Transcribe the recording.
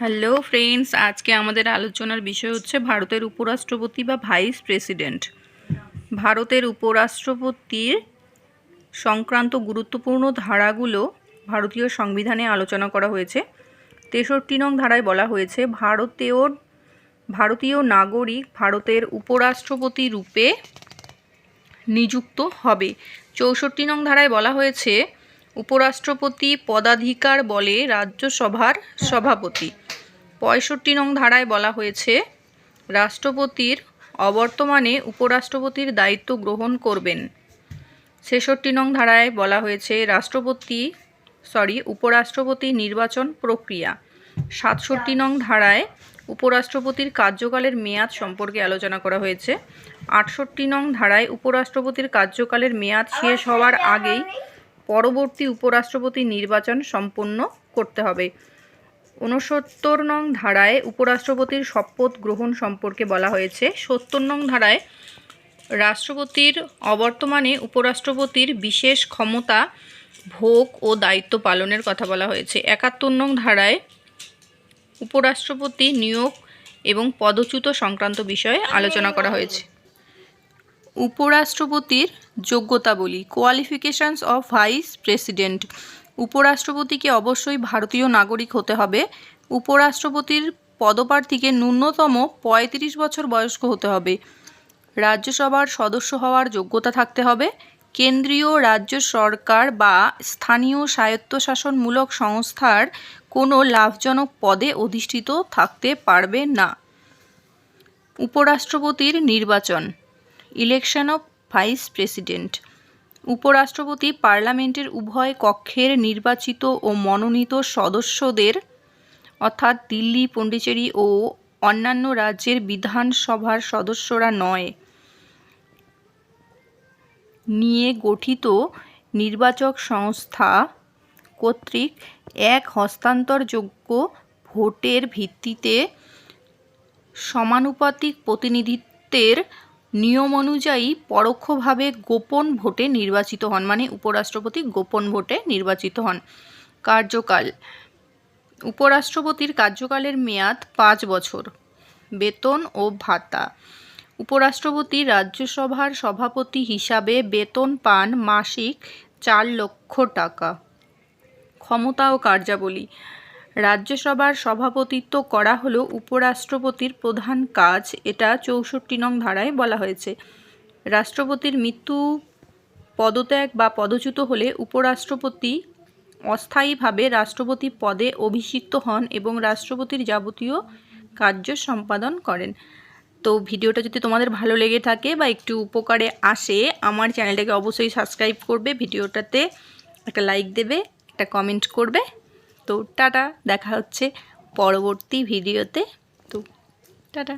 Hello friends আজকে আমাদের আলোচনার বিষয় হচ্ছে ভারতের উপরাষ্ট্রপতি বা ভাইস প্রেসিডেন্ট। ভারতের উপরাষ্ট্রপতির সংক্রান্ত গুরুত্বপূর্ণ ধারাগুলো ভারতীয় সংবিধানে আলোচনা করা হয়েছে। তেষট্টি নং ধারায় বলা হয়েছে ভারতীয় ভারতীয় নাগরিক ভারতের উপরাষ্ট্রপতি রূপে নিযুক্ত হবে। চৌষট্টি নং ধারায় বলা হয়েছে, উপরাষ্ট্রপতি পদাধিকার বলে রাজ্যসভার সভাপতি। পঁয়ষট্টি নং ধারায় বলা হয়েছে, রাষ্ট্রপতির অবর্তমানে উপরাষ্ট্রপতির দায়িত্ব গ্রহণ করবেন। ছেষট্টি নং ধারায় বলা হয়েছে, রাষ্ট্রপতি, সরি, উপরাষ্ট্রপতি নির্বাচন প্রক্রিয়া। সাতষট্টি নং ধারায় উপরাষ্ট্রপতির কার্যকালের মেয়াদ সম্পর্কে আলোচনা করা হয়েছে। আটষট্টি নং ধারায় উপরাষ্ট্রপতির কার্যকালের মেয়াদ শেষ হওয়ার আগেই পরবর্তী উপরাষ্ট্রপতি নির্বাচন সম্পন্ন করতে হবে। ঊনসত্তর নং ধারায় উপরাষ্ট্রপতির শপথ গ্রহণ সম্পর্কে বলা হয়েছে। সত্তর নং ধারায় রাষ্ট্রপতির অবর্তমানে উপরাষ্ট্রপতির বিশেষ ক্ষমতা, ভোগ ও দায়িত্ব পালনের কথা বলা হয়েছে। একাত্তর নং ধারায় উপরাষ্ট্রপতি নিয়োগ এবং পদচ্যুত সংক্রান্ত বিষয়ে আলোচনা করা হয়েছে। উপরাষ্ট্রপতির যোগ্যতাবলী কোয়ালিফিকেশানস অফ ভাইস প্রেসিডেন্ট উপরাষ্ট্রপতিকে অবশ্যই ভারতীয় নাগরিক হতে হবে। উপরাষ্ট্রপতির পদপ্রার্থীকে ন্যূনতম পঁয়ত্রিশ বছর বয়স্ক হতে হবে। রাজ্যসভার সদস্য হওয়ার যোগ্যতা থাকতে হবে। কেন্দ্রীয় রাজ্য সরকার বা স্থানীয় স্বায়ত্তশাসনমূলক সংস্থার কোনো লাভজনক পদে অধিষ্ঠিত থাকতে পারবে না। উপরাষ্ট্রপতির নির্বাচন, ইলেকশন অফ ভাইস প্রেসিডেন্ট। উপরাষ্ট্রপতি পার্লামেন্টের উভয় কক্ষের নির্বাচিত ও মনোনীত সদস্যদের, অর্থাৎ দিল্লি, পন্ডিচেরি ও অন্যান্য রাজ্যের বিধানসভার সদস্যরা নয়, নিয়ে গঠিত নির্বাচক সংস্থা কর্তৃক এক হস্তান্তরযোগ্য ভোটের ভিত্তিতে সমানুপাতিক প্রতিনিধিত্বের নিয়ম অনুযায়ী পরোক্ষভাবে গোপন ভোটে নির্বাচিত হন মানে উপরাষ্ট্রপতি গোপন ভোটে নির্বাচিত হন। কার্যকাল। উপরাষ্ট্রপতির কার্যকালের মেয়াদ পাঁচ বছর। বেতন ও ভাতা। উপরাষ্ট্রপতি রাজ্যসভার সভাপতি হিসাবে বেতন পান মাসিক চার লক্ষ টাকা। ক্ষমতা ও কার্যাবলী। রাজ্যসভার সভাপতিত্ব করা হলো উপরাষ্ট্রপতির প্রধান কাজ এটা চৌষট্টি নং ধারায় বলা হয়েছে। রাষ্ট্রপতির মৃত্যু পদত্যাগ বা পদচ্যুত হলে উপরাষ্ট্রপতি অস্থায়ীভাবে রাষ্ট্রপতি পদে অভিষিক্ত হন এবং রাষ্ট্রপতির যাবতীয় কার্য সম্পাদন করেন। তো ভিডিওটা যদি তোমাদের ভালো লেগে থাকে বা একটু উপকারে আসে, আমার চ্যানেলটাকে অবশ্যই সাবস্ক্রাইব করবে, ভিডিওটাতে একটা লাইক দেবে, একটা কমেন্ট করবে। তো টাটা দেখা হচ্ছে পরবর্তী ভিডিওতে। তো টাটা।